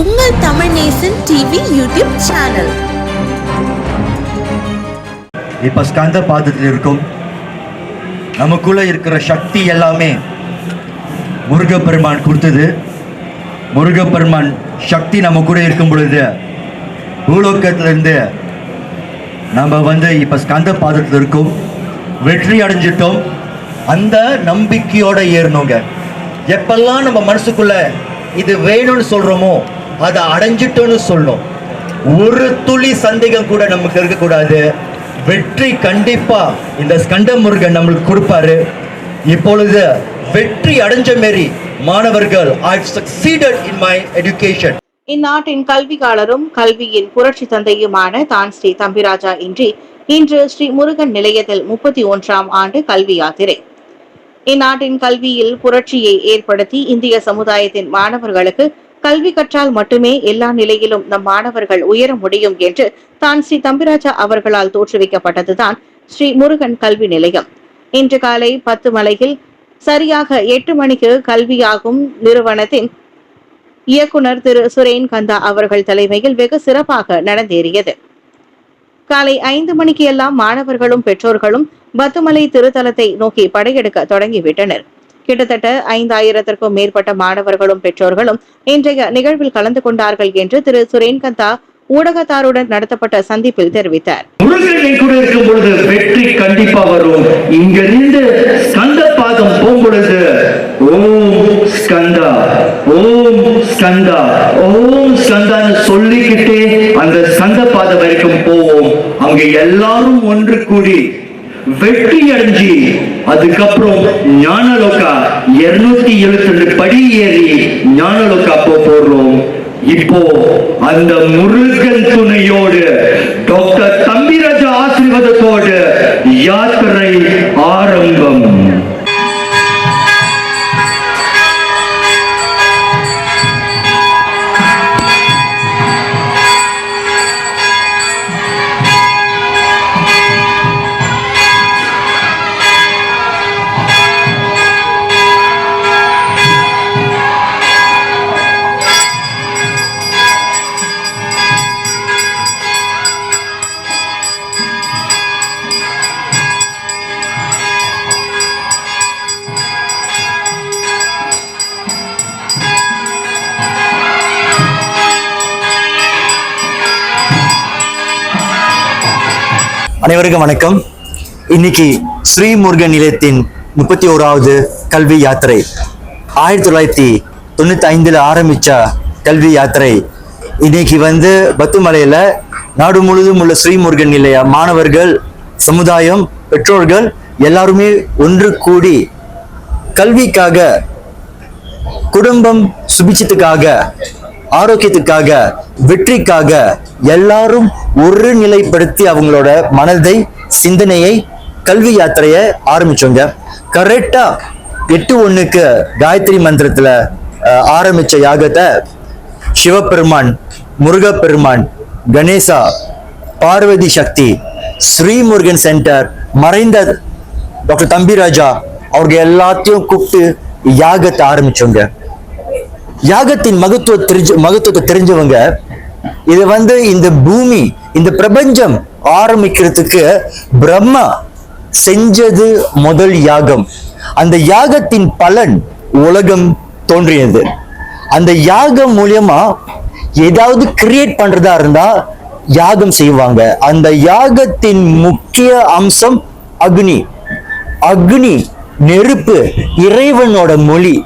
உங்கள் Tamil Nesan TV YouTube channel. இப்போ ஸ்கந்த பாதத்தில் இருக்கும். நமக்குள்ள இருக்கிற சக்தி எல்லாமே முருகப்பெருமான் கொடுத்தது. முருகப்பெருமான் சக்தி நம்ம கூட இருக்கும் பொழுது பூலோக்கத்திலிருந்து நம்ம வந்து இப்போ ஸ்கந்த பாதத்தில் இருக்கோம். வெற்றி அடைஞ்சிட்டோம். அந்த நம்பிக்கையோடு ஏறணுங்க. எப்பெல்லாம் நம்ம மனசுக்குள்ளே இது வேணும்னு சொல்கிறோமோ அதை அடைஞ்சிட்டோன்னு சொல்லணும். ஒரு துளி சந்தேகம் கூட நமக்கு இருக்கக்கூடாது. வெற்றி கண்டிப்பா இந்த ஸ்கண்டமுருகன் நம்மளுக்கு கொடுப்பாரு. இப்பொழுது வெற்றி அடைஞ்ச மாரி மாணவர்கள் I succeeded in my education. இந்நாட்டின் கல்வியாளரும் கல்வியின் புரட்சி தந்தையுமான தான் ஸ்ரீ தம்பிராஜா இன்றி இன்று ஸ்ரீ முருகன் நிலையத்தில் முப்பத்தி ஒன்றாம் ஆண்டு கல்வி யாத்திரை. இந்நாட்டின் கல்வியில் புரட்சியை ஏற்படுத்தி இந்திய சமுதாயத்தின் மாணவர்களுக்கு கல்வி கற்றால் மட்டுமே எல்லா நிலையிலும் நம் மாணவர்கள் உயர முடியும் என்று தான் ஸ்ரீ தம்பிராஜா அவர்களால் தோற்றுவிக்கப்பட்டதுதான் ஸ்ரீ முருகன் கல்வி நிலையம். இன்று காலை பத்து மலையில் சரியாக எட்டு மணிக்கு கல்வியாகும் நிறுவனத்தின் இயக்குனர் திரு சுரேன் கந்தா அவர்கள் தலைமையில் வெகு சிறப்பாக நடந்தேறியது. காலை ஐந்து மணிக்கு எல்லாம் மாணவர்களும் பெற்றோர்களும் பத்துமலை திருத்தலத்தை நோக்கி படையெடுக்க தொடங்கிவிட்டனர். கிட்டத்தட்ட ஐந்தாயிரத்திற்கும் மேற்பட்ட மாணவர்களும் பெற்றோர்களும் இன்றைய நிகழ்வில் கலந்து கொண்டார்கள் என்று திரு சுரேன்கந்தா ஊடகத்தாருடன் நடத்தப்பட்ட சந்திப்பில் தெரிவித்தார். வெற்றி கண்டிப்பா வரும். இங்கிருந்து ஸ்கந்த பாதம் போகும்பொழுது ஓம் ஸ்கந்தா ஓம் ஸ்கந்தா ஓம் ஸ்கந்தான்னு சொல்லிக்கிட்டே அந்த சந்த பாதம் வரைக்கும் போவோம். அங்க எல்லாரும் ஒன்று கூடி வெற்றி அடைஞ்சி அதுக்கப்புறம் ஞானலோகா இருநூத்தி எழுபத்தி ரெண்டு படி ஏறி ஞானலோக்கா போ போடுறோம். இப்போ அந்த முருகன் துணையோடு டாக்டர் தம்பிராஜ ஆசீர்வாதத்தோடு யாத்திரை ஆரம்பம். அனைவருக்கும் வணக்கம். இன்னைக்கு ஸ்ரீமுருகன் நிலையத்தின் முப்பத்தி ஓராவது கல்வி யாத்திரை. ஆயிரத்தி தொள்ளாயிரத்தி தொண்ணூற்றி ஐந்தில் ஆரம்பித்த கல்வி யாத்திரை. இன்னைக்கு வந்து பத்துமலையில் நாடு முழுவதும் உள்ள ஸ்ரீமுருகன் நிலைய மாணவர்கள் சமுதாயம் பெற்றோர்கள் எல்லாருமே ஒன்று கூடி கல்விக்காக குடும்பம் சுபிச்சத்துக்காக ஆரோக்கியத்துக்காக வெற்றிக்காக எல்லாரும் ஒரு நிலைப்படுத்தி அவங்களோட மனதை சிந்தனையை கல்வி யாத்திரைய ஆரம்பிச்சோங்க. கரெக்டா எட்டு ஒண்ணுக்கு காயத்ரி மந்திரத்துல ஆரம்பிச்ச யாகத்தை சிவபெருமான் முருகப்பெருமான் கணேசா பார்வதி சக்தி ஸ்ரீமுருகன் சென்டர் மறைந்த டாக்டர் தம்பிராஜா அவங்க எல்லாத்தையும் கூப்பிட்டு யாகத்தை ஆரம்பிச்சோங்க. யாகத்தின் மகத்துவ தெரிஞ்சு மகத்துவத்தை தெரிஞ்சவங்க இது வந்து இந்த பூமி இந்த பிரபஞ்சம் ஆரம்பிக்கிறதுக்கு பிரம்மா செஞ்சது முதல் யாகம். அந்த யாகத்தின் பலன் உலகம் தோன்றியது. அந்த யாகம் மூலியமா ஏதாவது கிரியேட் பண்றதா இருந்தா யாகம் செய்வாங்க. அந்த யாகத்தின் முக்கிய அம்சம் அக்னி. அக்னி நெருப்பு இறைவனோட மொழி.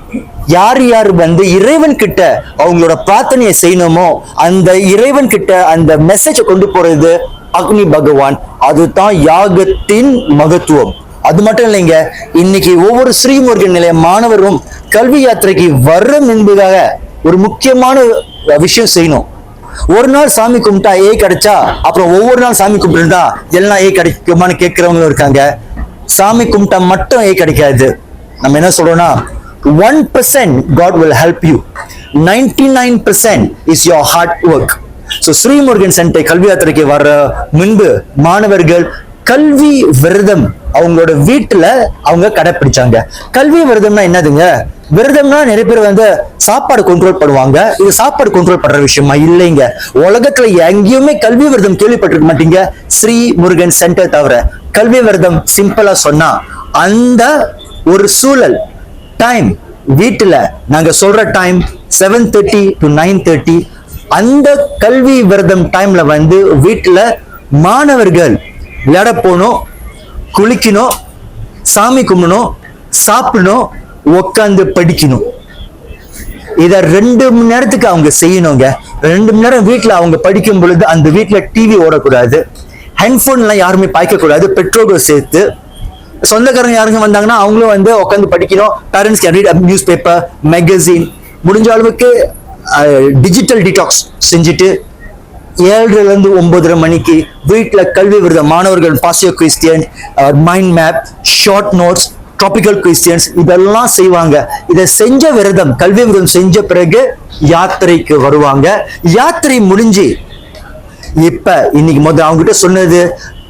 யார் யார் வந்து இறைவன் கிட்ட அவங்களோட பிரார்த்தனையை செய்யணுமோ அந்த இறைவன் கிட்ட அந்த மெசேஜை கொண்டு போறது அக்னி பகவான். அதுதான் யாகத்தின் மகத்துவம். அது மட்டும் இல்லைங்க இன்னைக்கு ஒவ்வொரு ஸ்ரீமுருகன் நிலைய மாணவரும் கல்வி யாத்திரைக்கு வர்றம் என்பதாக ஒரு முக்கியமான விஷயம் செய்யணும். ஒரு நாள் சாமி கும்பிட்டா ஏ கிடைச்சா அப்புறம் ஒவ்வொரு நாள் சாமி கும்பிட்டுருந்தா எல்லாம் ஏ கிடைக்குமான்னு கேட்குறவங்களும் இருக்காங்க. சாமி கும்பிட்டா மட்டும் ஏ கிடைக்காது. நம்ம என்ன சொல்றோம்னா one percent God will help you ninety nine percent is your hard work so Srimurugan centre கல்வி யாத்திரைக்கு வர்ற முன்பு மாணவர்கள் கல்வி விரதம் அவங்களோட வீட்டில் அவங்க கடைப்பிடிச்சாங்க கல்வி விரதம்னா என்னதுங்க விரதம்னா நிறைய பேர் வந்து சாப்பாடு கண்ட்ரோல் பண்ணுவாங்க இது சாப்பாடு கண்ட்ரோல் பண்ற விஷயமா இல்லைங்க உலகத்துல எங்கேயுமே கல்வி விரதம் கேள்விப்பட்டிருக்க மாட்டீங்க ஸ்ரீ முருகன் சென்டர் தவிர கல்வி விரதம் சிம்பிளா சொன்னா அந்த ஒரு சூழல் டைம் வீட்டில் நாங்கள் சொல்கிற time seven thirty to nine thirty அந்த கல்வி விரதம் டைம்ல வந்து வீட்டில் மாணவர்கள் விளையாட போகணும் குளிக்கணும் சாமி கும்பிடணும் சாப்பிடணும் உட்காந்து படிக்கணும். இதை ரெண்டு மணி நேரத்துக்கு அவங்க செய்யணுங்க. ரெண்டு மணி நேரம் வீட்டில் அவங்க படிக்கும் பொழுது அந்த வீட்டில் டிவி ஓடக்கூடாது. ஹெட்ஃபோன் யாருமே பாய்க்கக்கூடாது. பெற்றோர்கள் பெட்ரோல் சேர்த்து சொந்தக்காரங்க யாருங்க வந்தாங்கன்னா அவங்களும் வந்து உட்காந்து படிக்கணும். Parents can read newspaper magazine முடிஞ்ச அளவுக்கு டிஜிட்டல் டிடாக்ஸ் செஞ்சுட்டு ஏழரைல ஒன்பதரை மணிக்கு வீட்டில் கல்வி விருத மாணவர்கள் பாசியோ கிறிஸ்டியன் மைண்ட் மேப் ஷார்ட் நோட்ஸ் ட்ராபிக்கல் கிறிஸ்டியன்ஸ் இதெல்லாம் செய்வாங்க. இதை செஞ்ச விரதம் கல்வி விரதம் செஞ்ச பிறகு யாத்திரைக்கு வருவாங்க. யாத்திரை முடிஞ்சு இப்போ இன்னைக்கு முதல் அவங்ககிட்ட சொன்னது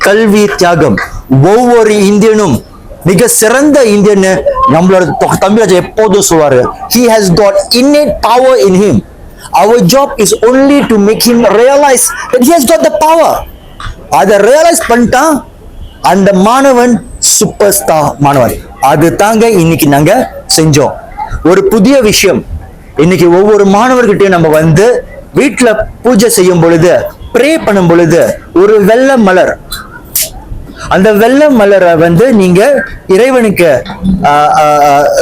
கல்வி தியாகம். ஒவ்வொரு இந்தியனும் மிக சிறந்த இந்தியன் நம்மளோட தொ- எப்போதும் சொல்வாரு. He has God in power in him our job is only to make him realise he has got the power அதை ரியலைஸ் பண்ணிட்டான் அந்த மாணவன் சூப்பர் ஸ்டார் மாணவன் அது தாங்க இன்னைக்கு நாங்க செஞ்சோம். ஒரு புதிய விஷயம். இன்னைக்கு ஒவ்வொரு மாணவர்கிட்டயும் நம்ம வந்து வீட்டில் பூஜை செய்யும் பொழுது ப்ரே பண்ணும் பொழுது ஒரு வெள்ளை மலர் அந்த வெள்ள மலரை வந்து நீங்க இறைவனுக்கு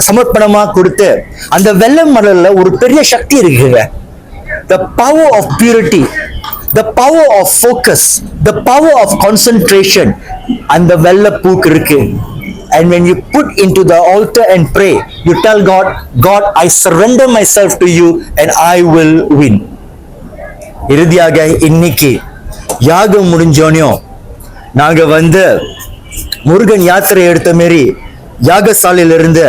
சமர்ப்பணமா கொடுத்து அந்த வெள்ளை மலர்ல ஒரு பெரிய சக்தி இருக்குங்க the power of purity the power of focus the power of concentration அந்த வெள்ளை பூக்கு இருக்கு And when you put the altar and pray you you God God I I myself to you and I will win இறுதியாக இன்னைக்கு யாகம் முடிஞ்சோனையும் நாங்க வந்து முருகன் யாத்திரை எடுத்த மாரி யாகசாலையில இருந்து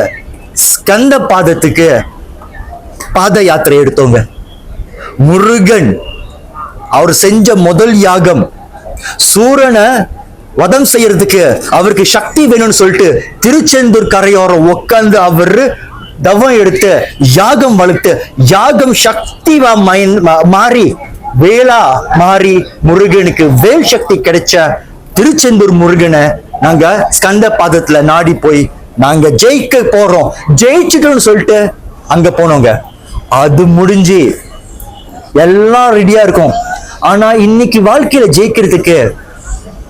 ஸ்கந்த பாதத்துக்கு பாத யாத்திரை எடுத்தோங்க. முருகன் அவர் செஞ்ச முதல் யாகம் சூரனை வதம் செய்யறதுக்கு அவருக்கு சக்தி வேணும்னு சொல்லிட்டு திருச்செந்தூர் கரையோரம் உட்கார்ந்து அவர் தவம் எடுத்து யாகம் வளர்த்து யாகம் சக்தி மா- மாறி வேளா மாறி முருகனுக்கு வேல் சக்தி கிடைச்ச திருச்செந்தூர் முருகனை நாங்க ஸ்கந்த பாதத்துல நாடி போய் நாங்க ஜெயிக்க போறோம். ஜெயிச்சுட்டோம்னு சொல்லிட்டு அங்க போனோங்க. அது முடிஞ்சு எல்லாம் ரெடியா இருக்கும். ஆனா இன்னைக்கு வாழ்க்கையில ஜெயிக்கிறதுக்கு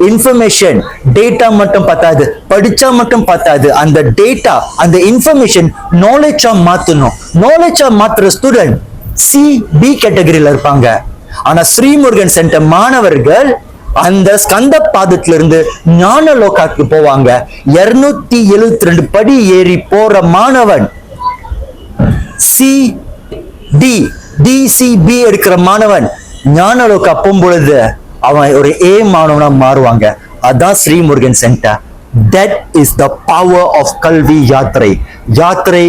இன்ஃபர்மேஷன் டேட்டா மட்டும் பத்தாது. படிச்சா மட்டும் பத்தாது. அந்த டேட்டா அந்த இன்ஃபர்மேஷன் நாலேஜா மாத்தணும். நாலேஜா மாத்துற ஸ்டூடெண்ட் சி பி கேட்டகரியில இருப்பாங்க. ஆனா ஸ்ரீமுருகன் சென்டர் மாணவர்கள் அந்த ஸ்கந்த பாதத்துல இருந்து ஞான லோகாக்கு போவாங்க. இருநூத்தி எழுபத்தி ரெண்டு படி ஏறி போற மாணவன் சி டி டிசிபி எடுக்கிற மாணவன் ஞானலோக்கு அப்பம் போகும்பொழுது அவன் ஒரு ஏ மாணவனா மாறுவாங்க. அதான் Srimurugan centre that is the power of கல்வி யாத்திரை. யாத்திரை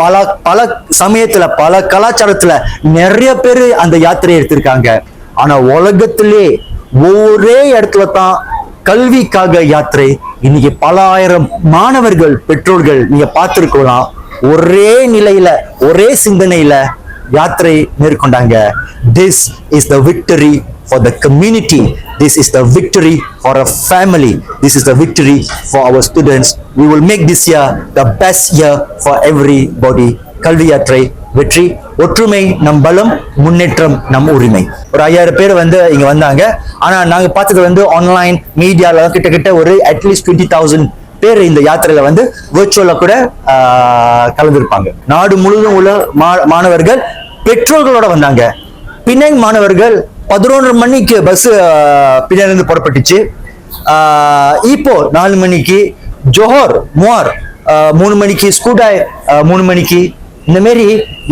பல பல சமயத்துல பல கலாச்சாரத்துல நிறைய பேர் அந்த யாத்திரையை எடுத்திருக்காங்க. ஆனா உலகத்திலே ஒரே இடத்துல தான் கல்விக்காக யாத்திரை. இன்னைக்கு பல ஆயிரம் மாணவர்கள் பெற்றோர்கள் நீங்க பார்த்துருக்கலாம். ஒரே நிலையில ஒரே சிந்தனையில யாத்திரை மேற்கொண்டாங்க. This is the victory for the community this is the victory for a family this is the victory for our students we will make this year the best year for everybody கல்வி யாத்திரை வெற்றி ஒற்றுமை நம் பலம் முன்னேற்றம் நம் உரிமை. ஒரு ஐயாயிரம் பேர் வந்து இங்க வந்தாங்க. ஆனா நாங்க பார்த்தது வந்து ஆன்லைன் மீடியால கிட்டத்தட்ட ஒரு அட்லீஸ்ட் டுவெண்ட்டி தௌசண்ட் பேர் இந்த யாத்திரையில வந்து விர்ச்சுவலா கூட கலந்துருப்பாங்க. நாடு முழுவதும் உள்ள மா- மாணவர்கள் பெற்றோர்களோட வந்தாங்க. பின்னாங் மாணவர்கள் பதினொன்று மணிக்கு பஸ் பின்னாடி இருந்து புறப்பட்டுச்சு. இப்போ நாலு மணிக்கு ஜோஹர் முவார் மூணு மணிக்கு ஸ்கூடாய் மூணு மணிக்கு இந்த மாரி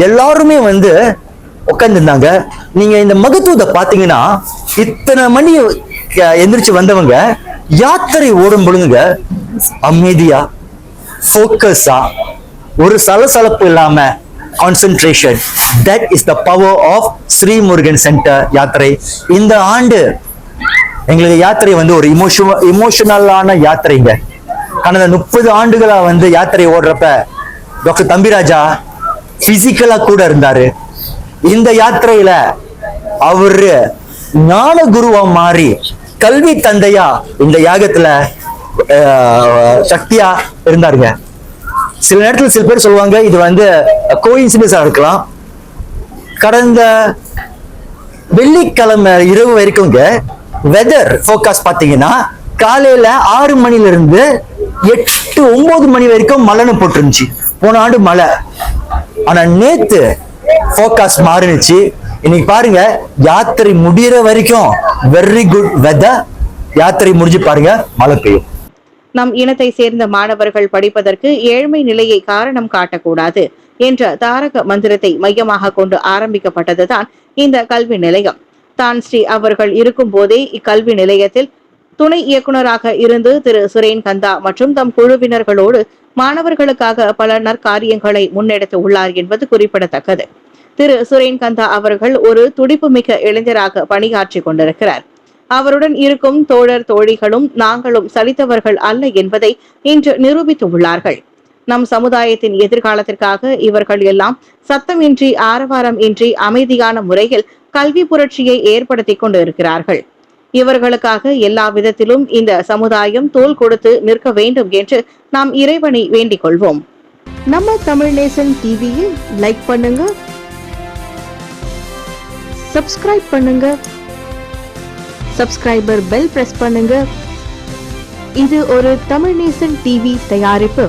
எல்லாருமே வந்து உட்காந்துருந்தாங்க நீங்க இந்த மகத்துவத்தை பாத்தீங்கன்னா இத்தனை மணி எந்திரிச்சு வந்தவங்க யாத்திரை ஓடும் பொழுதுங்க அமைதியா ஃபோக்கஸா ஒரு சலசலப்பு இல்லாம concentration that is the power of Sri Murugan centre யாத்திரை. இந்த ஆண்டு எங்களுக்கு யாத்திரை வந்து ஒரு இமோஷன இமோஷனலான யாத்திரைங்க. கடந்த முப்பது ஆண்டுகளா வந்து யாத்திரை ஓடுறப்ப டாக்டர் தம்பிராஜா பிசிக்கலா கூட இருந்தாரு. இந்த யாத்திரையில அவரு ஞான குருவா மாறி கல்வி தந்தையா இந்த யாகத்துல சக்தியா இருந்தாருங்க. சில நேரத்தில் சில பேர் சொல்லுவாங்க இது வந்து கோயின்சிடன்ஸா இருக்கலாம். கடந்த வெள்ளிக்கிழமை இரவு வரைக்கும்ங்க வெதர் ஃபோகாஸ்ட் பார்த்தீங்கன்னா காலையில ஆறு மணில இருந்து எட்டு ஒன்பது மணி வரைக்கும் மலனு போட்டுருந்துச்சு. போன ஆண்டு மழை. ஆனா நேத்து ஃபோகாஸ்ட் மாறினுச்சு. இன்னைக்கு பாருங்க யாத்திரை முடியற வரைக்கும் வெரி குட் வெதர் யாத்திரை முடிஞ்சு பாருங்க மழை பெய்யும். நம் இனத்தை சேர்ந்த மாணவர்கள் படிப்பதற்கு ஏழ்மை நிலையை காரணம் காட்டக்கூடாது என்ற தாரக மந்திரத்தை மையமாக கொண்டு ஆரம்பிக்கப்பட்டதுதான் இந்த கல்வி நிலையம். தான் ஸ்ரீ அவர்கள் இருக்கும் போதே இக்கல்வி நிலையத்தில் துணை இயக்குனராக இருந்து திரு சுரேன் கந்தா மற்றும் தம் குழுவினர்களோடு மாணவர்களுக்காக பல நற்காரியங்களை முன்னெடுத்து உள்ளார் என்பது குறிப்பிடத்தக்கது. திரு சுரேன் கந்தா அவர்கள் ஒரு துடிப்புமிக்க இளைஞராக பணியாற்றி கொண்டிருக்கிறார். அவருடன் இருக்கும் தோழர் தோழிகளும் நாங்களும் சலித்தவர்கள் அல்ல என்பதை இன்று நிரூபித்து உள்ளார்கள். நம் சமுதாயத்தின் எதிர்காலத்திற்காக இவர்கள் எல்லாம் சத்தமின்றி ஆரவாரம் இன்றி அமைதியான முறையில் கல்வி புரட்சியை ஏற்படுத்தி கொண்டு இருக்கிறார்கள். இவர்களுக்காக எல்லா விதத்திலும் இந்த சமுதாயம் தோள் கொடுத்து நிற்க வேண்டும் என்று நாம் இறைவனை வேண்டிக் கொள்வோம். நம்ம தமிழ் நேசன் டிவியில் லைக் பண்ணுங்க. சப்ஸ்கிரைப் பண்ணுங்க. சப்ஸ்கிரைபர் பெல் பிரஸ் பண்ணுங்க. இது ஒரு தமிழ் நேசன் டிவி தயாரிப்பு.